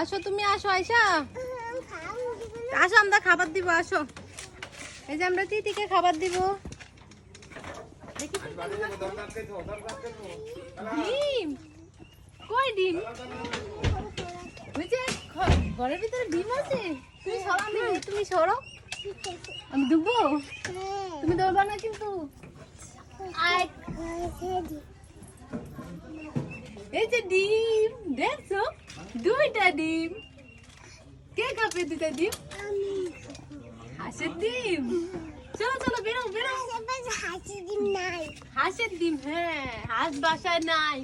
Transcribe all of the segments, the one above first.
আসো তুমি আসো আয়সা আসো আমরা খাবার দিব আসো। এই যে আমরা তিতিকে খাবার দিব। ডিম? কই ডিম? ঘরের ভিতরে ডিম আছে। তুমি সরো আমি তুমি সরো। আমি ডুববো তুমি ধরবা না কিন্তু। আয় এই যে ডিম দেখছ? দুইটা ডিম। কে খাবে দুইটা ডিম? হাঁসের ডিম। চলো চলো বেরো বেরো। হাঁসের ডিম হ্যাঁ হাঁস বাসায় নাই।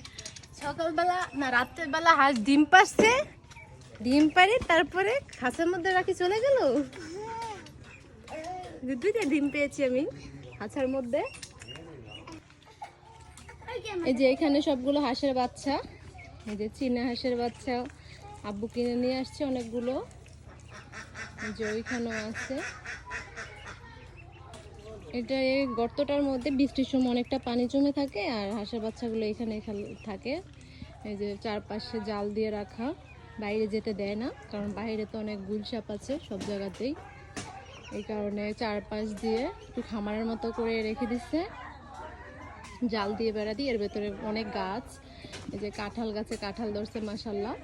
সকালবেলা না রাত্রের বেলা হাঁস ডিম পারছে ডিম পারি তারপরে হাঁসের মধ্যে রাখি চলে গেল। দুইটা ডিম পেয়েছি আমি হাঁসের মধ্যে। এই যে এখানে সবগুলো হাঁসের বাচ্চা। এই যে চীনা হাঁসের বাচ্চা। আব্বু কিনে নিয়ে আসছে অনেকগুলো। যে ওইখানেও আছে। এটা এই গর্তটার মধ্যে বৃষ্টির সময় অনেকটা পানি জমে থাকে আর হাঁসের বাচ্চাগুলো এখানে থাকে। এই যে চারপাশে জাল দিয়ে রাখা। বাইরে যেতে দেয় না, কারণ বাইরে তো অনেক গুলসাপ আছে সব জায়গাতেই। এই কারণে চারপাশ দিয়ে একটু খামারের মতো করে রেখে দিচ্ছে জাল দিয়ে বেড়া দিয়ে এর ভেতরে অনেক গাছ। এই যে কাঁঠাল গাছে কাঁঠাল ধরছে মাসাল্লাহ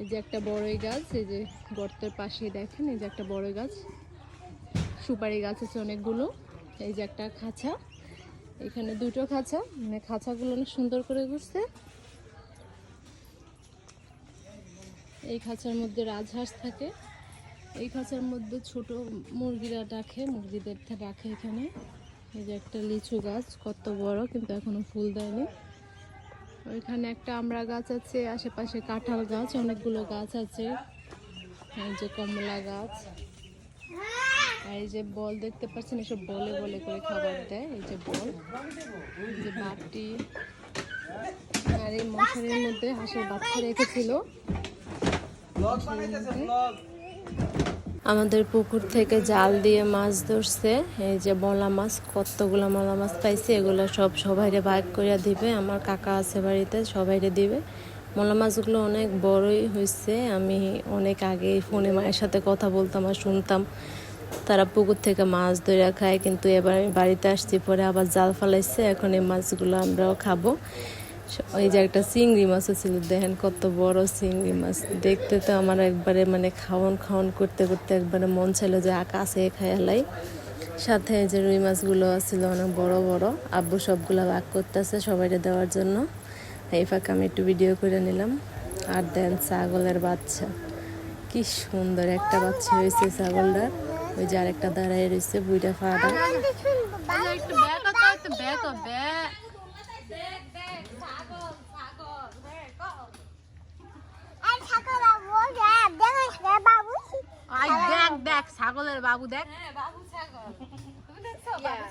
এই যে একটা বড়ই গাছ, এই যে গর্তের পাশে দেখেন, এই যে একটা বড়ই গাছ। সুপারি গাছ আছে অনেকগুলো। এই যে একটা খাঁচা। এখানে দুটো খাঁচা। মানে খাঁচাগুলো অনেক সুন্দর করে করছে এই খাঁচার মধ্যে রাজহাঁস থাকে। এই খাঁচার মধ্যে ছোট মুরগিরা রাখে মুরগিদের রাখে এখানে। এই যে একটা লিচু গাছ কত বড় কিন্তু এখনও ফুল দেয়নি। ওইখানে একটা আমড়া গাছ আছে আশেপাশে কাঁঠাল গাছ অনেকগুলো গাছ আছে। এই যে কমলা গাছ। আর এই যে বল দেখতে পাচ্ছেন এসব বলে বলে করে খাবার দেয় এই যে বল। এই যে বাটি। আর এই মশারির মধ্যে হাঁসের বাচ্চা রেখেছিল। আমাদের পুকুর থেকে জাল দিয়ে মাছ ধরছে। এই যে মলা মাছ, কতগুলো মলা মাছ পাইছে, এগুলো সব সবাইরে ভাগ করে দিবে। আমার কাকা আছে বাড়িতে, সবাইরে দিবে। মলা মাছগুলো অনেক বড়ই হয়েছে আমি অনেক আগে ফোনে মায়ের সাথে কথা বলতাম আর শুনতাম। তারা পুকুর থেকে মাছ ধরে খায়, কিন্তু এবার আমি বাড়িতে আসছি, পরে আবার জাল ফালাইছে। এখন এই মাছগুলো আমরাও খাব। ওই যে একটা চিংড়ি মাছও ছিল দেখেন কত বড় চিংড়ি মাছ। দেখতে তো আমার একবারে মানে খাওয়ান খাওয়ান করতে করতে একবারে মন ছিল যে আকাশে খায়ালাই। সাথে এই যে রুই মাছগুলো ছিল অনেক বড় বড়, আব্বু সবগুলো ভাগ করতেছে সবাইকে দেওয়ার জন্য। এই ফাঁকে আমি একটু ভিডিও করে নিলাম। আর দেন ছাগলের বাচ্চা। কি সুন্দর একটা বাচ্চা হয়েছে ছাগলটার ওই যে আরেকটা দাঁড়ায় রয়েছে, বুইটা ফাড়া একটু ছাগলের বাবু দেখ। দেখ ছাগলের বাবু দেখ